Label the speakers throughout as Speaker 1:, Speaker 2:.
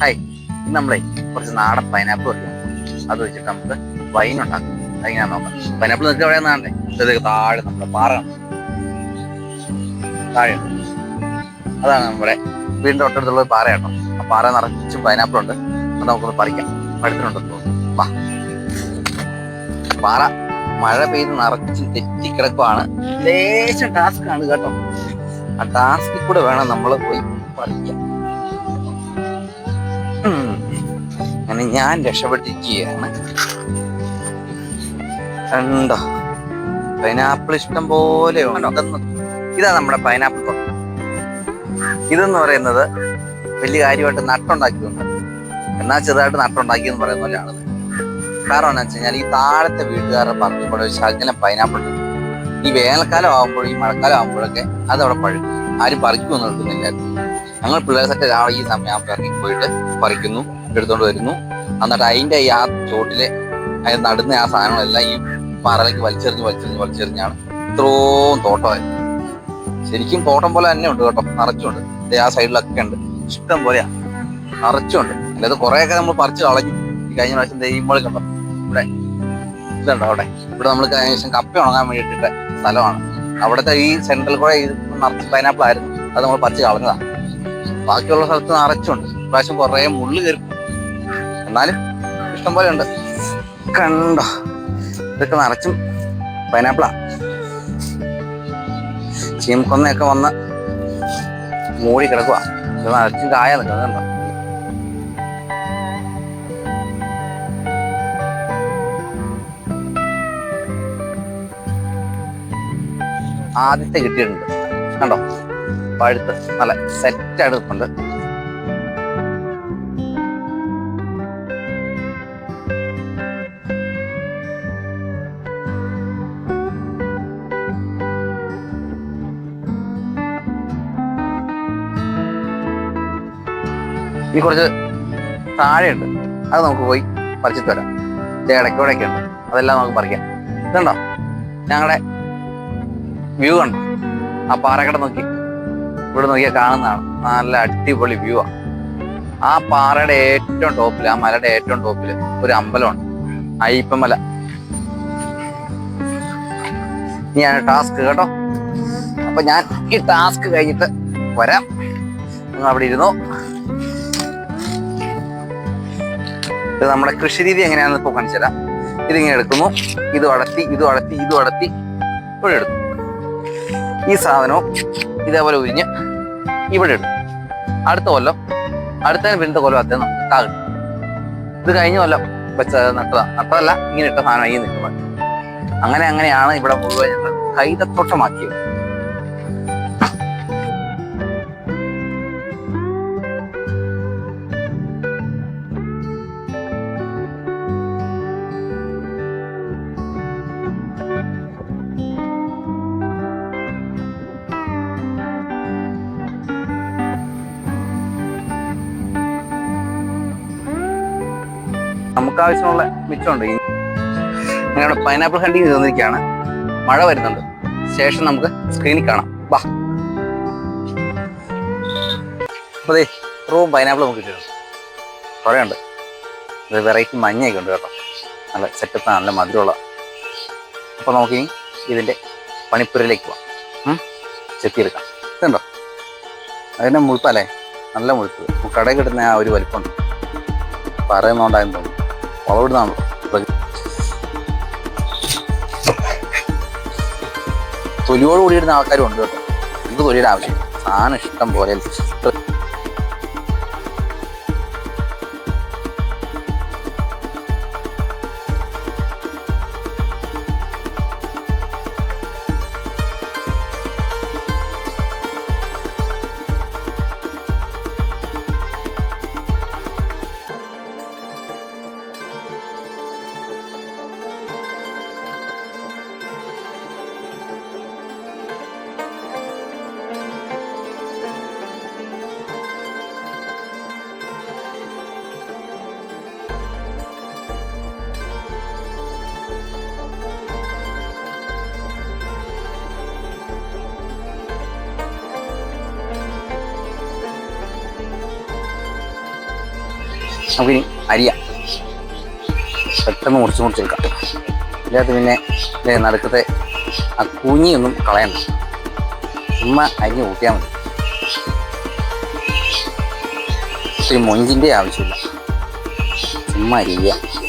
Speaker 1: Hi ഇന്ന് നമ്മളെ കുറച്ച് നാടൻ പൈനാപ്പിൾ വെക്കാം അത് വെച്ചിട്ട് നമുക്ക് വൈൻ ഉണ്ടാക്കാം. അതിങ്ങനെ നോക്കാം. പൈനാപ്പിൾ നിൽക്കുക എവിടെ നിന്നാണ്ടേ ഇതൊക്കെ താഴെ നമ്മുടെ പാറ താഴെ അതാണ് നമ്മുടെ വീടിന്റെ തൊട്ടടുത്തുള്ള ഒരു കേട്ടോ ആ പാറ നിറച്ചും പൈനാപ്പിൾ ഉണ്ട്. അത് നമുക്കൊന്ന് പറിക്കാം. പഴുത്തിനുണ്ടെന്ന് തോന്നുന്നു. വാ. പാറ മഴ പെയ്ത് നിറച്ച് തെറ്റിക്കിടക്കുവാണ്. ലേശം ടാസ്ക് ആണ് കേട്ടോ. ആ ടാസ്കിൽ കൂടെ വേണം നമ്മൾ പോയി പറിക്കാൻ. അങ്ങനെ ഞാൻ രക്ഷപ്പെട്ടിരിക്കുകയാണ്. കണ്ടോ? പൈനാപ്പിൾ ഇഷ്ടം പോലെ ഇതാ നമ്മുടെ പൈനാപ്പിൾ തോട്ടം. ഇതെന്ന് പറയുന്നത് വലിയ കാര്യമായിട്ട് നട്ടുണ്ടാക്കിയിട്ടുണ്ട് എന്നാൽ ചെറുതായിട്ട് നട്ടുണ്ടാക്കിയെന്ന് പറയുന്ന പോലെയാണ്. കാരണം എന്താ വെച്ച് കഴിഞ്ഞാൽ ഈ താഴത്തെ വീട്ടുകാരുടെ പറമ്പിൽ ഒരു ശകലം പൈനാപ്പിൾ ഈ വേനൽക്കാലം ആകുമ്പോഴും ഈ മഴക്കാലം ആകുമ്പോഴൊക്കെ അതവിടെ പഴുക്കും. ആരും പറിക്കുമെന്ന് നിൽക്കുന്നില്ല ഞങ്ങൾ പിള്ളേർ സെറ്റ് ഈ സമയമാകുമ്പോൾ ഇറങ്ങി പോയിട്ട് പറിക്കുന്നു. എടുത്തോണ്ട് വരുന്നു. എന്നിട്ട് അതിന്റെ ഈ ആ ചോട്ടിലെ അതിന് നടുന്ന ആ സാധനങ്ങളെല്ലാം ഈ പാറയിലേക്ക് വലിച്ചെറിഞ്ഞ് വലിച്ചെറിഞ്ഞ് വലിച്ചെറിഞ്ഞാണ് ഇത്രയും തോട്ടമായി ശരിക്കും തോട്ടം പോലെ തന്നെ ഉണ്ട് കേട്ടോ. നിറച്ചുണ്ട്. ആ സൈഡിലൊക്കെ ഉണ്ട്. ഇഷ്ടം പോലെയാ. നിറച്ചുണ്ട്. അല്ലാതെ കുറെയൊക്കെ നമ്മൾ പറിച്ച് കളഞ്ഞു. ഈ കഴിഞ്ഞ പ്രാവശ്യം ദൈവമ്പോൾ കണ്ടോ? ഇവിടെ. ഇതുണ്ടോ അവിടെ? ഇവിടെ നമ്മൾ കഴിഞ്ഞ പ്രാവശ്യം കപ്പ ഉണങ്ങാൻ വേണ്ടിയിട്ടിട്ട സ്ഥലമാണ്. അവിടുത്തെ ഈ സെൻട്രൽ കൂടെ ഇത് നിറച്ച് പൈനാപ്പിൾ ആയിരുന്നു. അത് നമ്മൾ പറിച്ച് കളഞ്ഞതാണ്. ബാക്കിയുള്ള സ്ഥലത്ത് നിറച്ചുണ്ട്. പ്രാവശ്യം കുറേ മുള്ളു കയറി. എന്നാലും ഇഷ്ടം പോലെ ഉണ്ട്. കണ്ടോ? ഇതൊക്കെ നിറച്ചും പൈനാപ്പിളാ ചീമക്കൊന്നയൊക്കെ വന്ന് മൂടി കിടക്കുക ഇത് നിറച്ചും കായ നിൽക്കുന്നത് കണ്ടോ? ആദ്യത്തെ കിട്ടിയിട്ടുണ്ട്. കണ്ടോ? പഴുത്ത് നല്ല സെറ്റ് ആയിട്ട് നിൽപ്പുണ്ട്. ഇനി കുറച്ച് താഴെയുണ്ട്. അത് നമുക്ക് പോയി പറിച്ചിട്ട് വരാം. ഇടയ്ക്കൂടെയൊക്കെ ഉണ്ട്. അതെല്ലാം നമുക്ക് പറിക്കാം. ഇതുണ്ടോ? ഞങ്ങളുടെ വ്യൂ ഉണ്ട് ആ പാറക്കട നോക്കി. ഇവിടെ നോക്കിയാൽ കാണുന്നതാണ്. നല്ല അടിപൊളി വ്യൂ ആണ് ആ പാറയുടെ ഏറ്റവും ടോപ്പിൽ ആ മലയുടെ ഏറ്റവും ടോപ്പിൽ ഒരു അമ്പലമുണ്ട്. അയ്യപ്പമല ഇനിയാണ് ടാസ്ക് കേട്ടോ. അപ്പൊ ഞാൻ ഈ ടാസ്ക് കഴിഞ്ഞിട്ട് വരാം. നിങ്ങൾ അവിടെ ഇരുന്നോ. ഇത് നമ്മുടെ കൃഷി രീതി എങ്ങനെയാണെന്ന് ഇപ്പോൾ കാണിച്ചു തരാം ഇതിങ്ങനെ എടുക്കുന്നു. ഇത് അടത്തി ഇത് അടത്തി ഇത് അടത്തി ഇവിടെ എടുത്തു. ഈ സാധനവും ഇതേപോലെ ഉരിഞ്ഞ് ഇവിടെ ഇടും. അടുത്ത കൊല്ലം അടുത്തതിന് പിന്നത്തെ കൊല്ലം അദ്ദേഹം നമുക്ക് കാ ഇത് കഴിഞ്ഞ കൊല്ലം വെച്ച നട്ടതാണ് നട്ടതല്ല ഇങ്ങനെ ഇട്ട സാധനം ഈ നിൽക്കുന്നത്. അങ്ങനെ അങ്ങനെയാണ് ഇവിടെ മുഴുവൻ ഞങ്ങൾ കൈതത്തോട്ടമാക്കിയത് നമുക്ക് ആവശ്യമുള്ള മിച്ചമുണ്ട് ഞങ്ങളുടെ പൈനാപ്പിൾ ഹണ്ടിങ് തീർന്നിരിക്കുകയാണ് മഴ വരുന്നുണ്ട്. ശേഷം നമുക്ക് സ്ക്രീനിൽ കാണാം. വാ അതെ ദേ ഇത്രയും പൈനാപ്പിൾ നമുക്ക് കിട്ടും കുറേ ഉണ്ട് ഇത് വെറൈറ്റി മഞ്ഞയൊക്കെ ഉണ്ട് കേട്ടോ. നല്ല സെറ്റപ്പ് നല്ല മധുരമുള്ള. അപ്പോൾ നമുക്ക് ഇനി ഇതിന്റെ പണിപ്പുരയിലേക്ക് പോവാം. ചെത്തിയെടുക്കാം ഇതുണ്ടോ? അതിന്റെ മുഴുപ്പല്ലേ നല്ല മുഴുപ്പ്. കടയിൽ കിട്ടുന്ന ആ ഒരു വലിപ്പമുണ്ട്. പറയുന്നോണ്ടായെന്ന് തോന്നുന്നു. വളവിടുന്നാണ് തൊലിയോട് കൂടിയിരുന്ന ആൾക്കാരും ഉണ്ട് കേട്ടോ. എന്ത് തൊലിയുടെ ആവശ്യം? സാധനം ഇഷ്ടം പോലെ. നമുക്കിനി അരിയാം. പെട്ടെന്ന് മുറിച്ച് മുറിച്ചെടുക്കാം. ഇതിനകത്ത് പിന്നെ നടുക്കത്തെ ആ കുഞ്ഞിയൊന്നും കളയണ്ട. ഉമ്മ അരിഞ്ഞ് കൂട്ടിയാൽ മതി. ഇത്തിരി മൊഞ്ചിന്റെ ആവശ്യമില്ല. ചുമ്മാ അരിയുക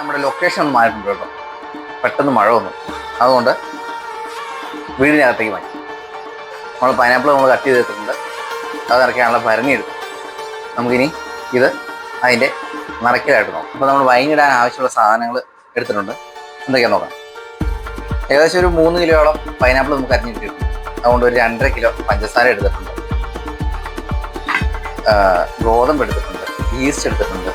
Speaker 1: നമ്മുടെ ലൊക്കേഷൻ ഒന്ന് മാറിയിട്ടുണ്ട് കേട്ടോ. പെട്ടെന്ന് മഴ വന്നു. അതുകൊണ്ട് വീടിനകത്തേക്ക് മാറ്റി. നമ്മൾ പൈനാപ്പിൾ നമ്മൾ കട്ട് ചെയ്തിട്ടുണ്ട്. അത് ഇറക്കാനുള്ള ഭരണി എടുത്തു നമുക്കിനി ഇത് അതിന്റെ നിറയ്ക്കലായിട്ട് നോക്കാം. അപ്പോൾ നമ്മൾ വൈകിടാൻ ആവശ്യമുള്ള സാധനങ്ങൾ എടുത്തിട്ടുണ്ട്. എന്തൊക്കെയാണെന്ന് നോക്കാം. ഏകദേശം ഒരു മൂന്ന് കിലോയോളം പൈനാപ്പിൾ നമുക്ക് അരിഞ്ഞ് അതുകൊണ്ട് ഒരു രണ്ടര കിലോ പഞ്ചസാര എടുത്തിട്ടുണ്ട്. ഗോതമ്പ് എടുത്തിട്ടുണ്ട്. ഈസ്റ്റ് എടുത്തിട്ടുണ്ട്.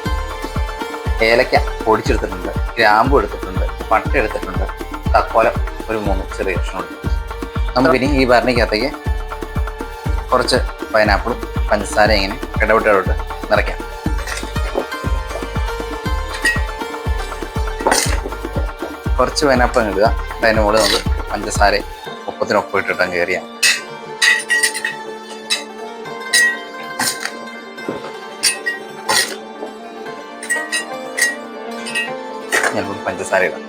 Speaker 1: ഏലക്ക പൊടിച്ചെടുത്തിട്ടുണ്ട് ഗ്രാമ്പു എടുത്തിട്ടുണ്ട് പട്ട എടുത്തിട്ടുണ്ട് തക്കോലം ഒരു മൂന്ന് ചെറിയ കഷ്ണം എടുത്തിട്ടുണ്ട് നമുക്കിനി ഈ ഭരണിക്കകത്തേക്ക് കുറച്ച് പൈനാപ്പിളും പഞ്ചസാര ഇങ്ങനെ ഇടവിട്ട് നിറയ്ക്കാം. കുറച്ച് പൈനാപ്പിൾ ഇടുക. അതിന് മുകളിൽ നമുക്ക് പഞ്ചസാര ഒപ്പത്തിനൊപ്പം ഇട്ടിട്ട് അങ്ങ് ചിലപ്പോൾ ഇടാം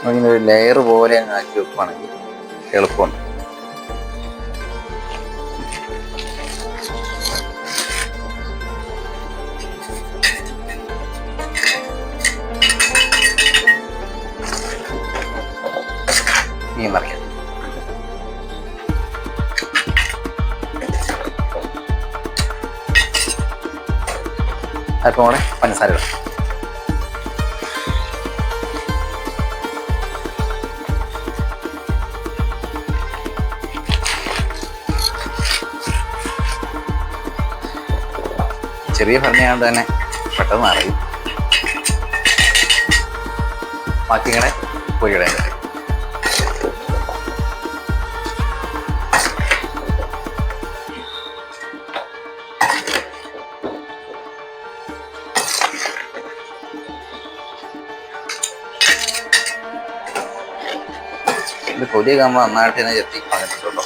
Speaker 1: നമുക്കിങ്ങനെ ഒരു ലെയർ പോലെ അങ്ങ് ആക്കി വെക്കുകയാണെങ്കിൽ എളുപ്പമുണ്ട്. അപ്പോൾ പഞ്ചസാര ഇടാം. ചെറിയ ഭരണിയാണ്ട് തന്നെ പെട്ടെന്ന് അറിയും ഇങ്ങനെ പൊരിയിടാൻ കഴിയും ഇത് കൊലിയൊക്കെ നമ്മൾ നന്നായിട്ട് തന്നെ എത്തി പറഞ്ഞിട്ടുണ്ടോ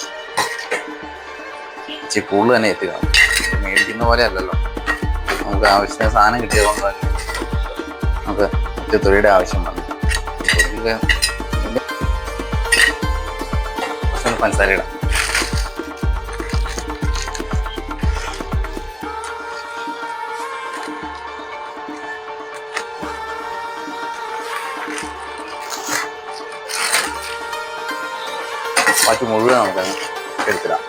Speaker 1: ഇച്ചിരി കൂടുതൽ തന്നെ എത്തി കാണും മേടിക്കുന്ന പോലെ അല്ലല്ലോ. നമുക്ക് ആവശ്യത്തിന് സാധനം കിട്ടിയത് കൊണ്ട് തന്നെ നമുക്ക് മറ്റു തൊഴിയുടെ ആവശ്യം വന്നു. തൊഴിൽ കുറച്ചൊന്ന് പഞ്ചസാര ഇടാം. ബാക്കി മുഴുവൻ നമുക്കങ്ങ് എടുത്തിടാം.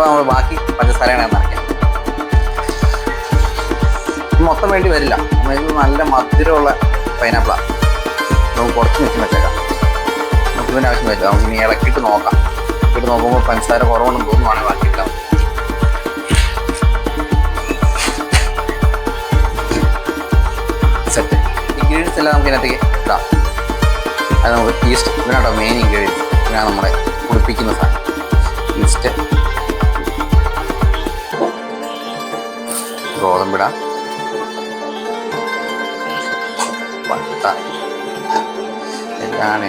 Speaker 1: അപ്പോൾ നമ്മൾ ബാക്കി പഞ്ചസാരയാണ് നിറയ്ക്കാം മൊത്തം വേണ്ടി വരില്ല. നല്ല മധുരമുള്ള പൈനാപ്പിളാണ് നമുക്ക് കുറച്ച് മിച്ചം വെച്ചേക്കാം. നമുക്ക് ഇതിന്റെ ആവശ്യം വരില്ല. നമുക്ക് ഇനി ഇളക്കിയിട്ട് നോക്കാം. ഇട്ട് നോക്കുമ്പോൾ പഞ്ചസാര കുറവുണ്ടെന്ന് തോന്നുവാണെങ്കിൽ ബാക്കി ഇട്ടാൽ. സെറ്റ് ഇൻഗ്രീഡിയൻസ് എല്ലാം നമുക്ക് ഇതിനകത്തേക്ക് ഇടാം. അത് നമുക്ക് ഈസ്റ്റ് ഇതിനാട്ടോ മെയിൻ ഇൻഗ്രീഡിയൻസ് ഇതിനാണ് നമ്മളെ കുളിപ്പിക്കുന്ന സാധനം. എല്ലാം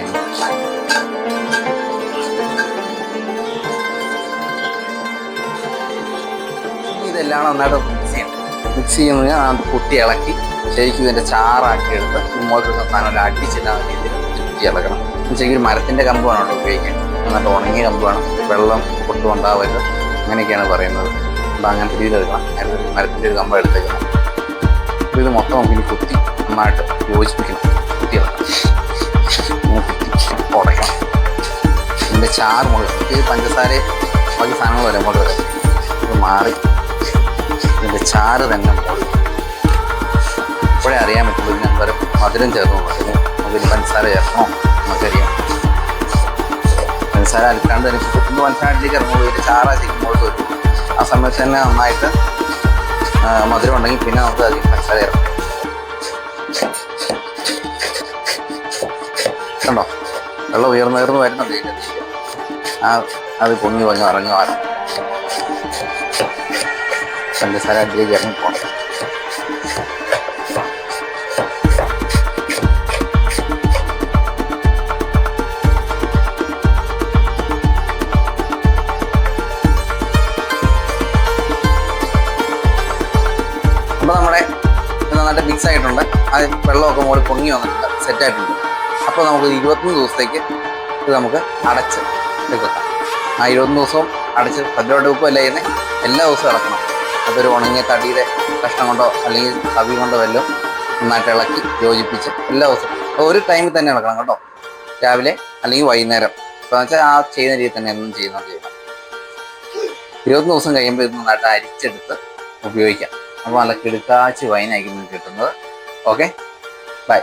Speaker 1: ഇതെല്ലാം നന്നായിട്ട് മിക്സ് ചെയ്യണം. മിക്സ് ചെയ്യുന്നത് കുത്തി ഇളക്കി ശരിക്കും ഇതിന്റെ ചാറാക്കി എടുത്ത് മുകളിൽ സാധനം അടിച്ചില്ലാത്ത രീതിയിൽ കുട്ടി ഇളക്കണം. ശരിക്കും മരത്തിന്റെ കമ്പ് കമ്പാണ് കേട്ടോ ഉപയോഗിക്കാൻ. നന്നായിട്ട് ഉണങ്ങിയ കമ്പാണ് വെള്ളം പൊട്ടും ഉണ്ടാവരുത്. അങ്ങനെയൊക്കെയാണ് പറയുന്നത്. അപ്പം അങ്ങനത്തെ രീതിയിൽ എടുക്കണം. മരത്തിന്റെ ഒരു കമ്പ് എടുത്തേക്കണം. ഇത് മൊത്തം നമുക്ക് കുത്തി നന്നായിട്ട് യോജിപ്പിക്കണം. കുത്തി ഉടയ്ക്കണം ഇതിന്റെ ചാറ് മുകളിൽ ഈ പഞ്ചസാര ബാക്കി സാധനങ്ങൾ വരെ അങ്ങോട്ട് വരാം ഇത് മാറി ഇതിന്റെ ചാറ് തന്നെ മുകളിൽ ഇപ്പോഴേ അറിയാൻ പറ്റുള്ളൂ ഇതിന് എന്തോരം മധുരം ചേർന്നു അതിന് അതിൽ പഞ്ചസാര ചേർക്കണോ നമുക്കറിയാം പഞ്ചസാര അടിക്കാണ്ട് തന്നെ കുത്തുന്ന പഞ്ചസാര ഇറങ്ങുമ്പോൾ ഇതിന്റെ ചാറ ചെയ്യുമ്പോൾ വരും ആ സമയത്ത് തന്നെ നന്നായിട്ട് മധുരം ഉണ്ടെങ്കിൽ പിന്നെ നമുക്ക് അതിൽ പഞ്ചസാര ചേർക്കാം. കണ്ടോ? വെള്ളം ഉയർന്നു ഉയർന്നു വരുന്നുണ്ട് ഇതിന്റെ ആ അത് പൊങ്ങി പൊങ്ങി ഇറങ്ങി വരണം പഞ്ചസാര അടിയിലേക്ക് ഇറങ്ങി പോകണം നമ്മുടെ നന്നായിട്ട് മിക്സ് ആയിട്ടുണ്ട്. അത് വെള്ളമൊക്കെ മുകളിൽ പൊങ്ങി വന്നിട്ടുണ്ട്. സെറ്റ് ആയിട്ടുണ്ട്. അപ്പോൾ നമുക്ക് ഇരുപത്തൊന്ന് ദിവസത്തേക്ക് നമുക്ക് അടച്ച് വെക്കാം ആ ഇരുപത്തൊന്ന് ദിവസവും അടച്ച് പല്ലോട്ട് വെക്കുകയല്ല ചെയ്യുന്നത് എല്ലാ ദിവസവും ഇളക്കണം അതൊരു ഉണങ്ങിയ തടിയുടെ കഷ്ണം കൊണ്ടോ അല്ലെങ്കിൽ തവി കൊണ്ടോ വല്ലതും നന്നായിട്ട് ഇളക്കി യോജിപ്പിച്ച് എല്ലാ ദിവസവും. ഒരു ടൈമിൽ തന്നെ ഇളക്കണം കേട്ടോ. രാവിലെ അല്ലെങ്കിൽ വൈകുന്നേരം. അപ്പോൾ വെച്ചാൽ ആ ചെയ്യുന്ന രീതി തന്നെ എന്നും ചെയ്യുന്നത് ചെയ്യണം ഇരുപത്തൊന്ന് ദിവസം കഴിയുമ്പോൾ ഇത് നന്നായിട്ട് അരിച്ചെടുത്ത് ഉപയോഗിക്കാം. അപ്പോൾ നല്ല കിടുക്കാച്ച് വൈനായിരിക്കും കിട്ടുന്നത്. Okay bye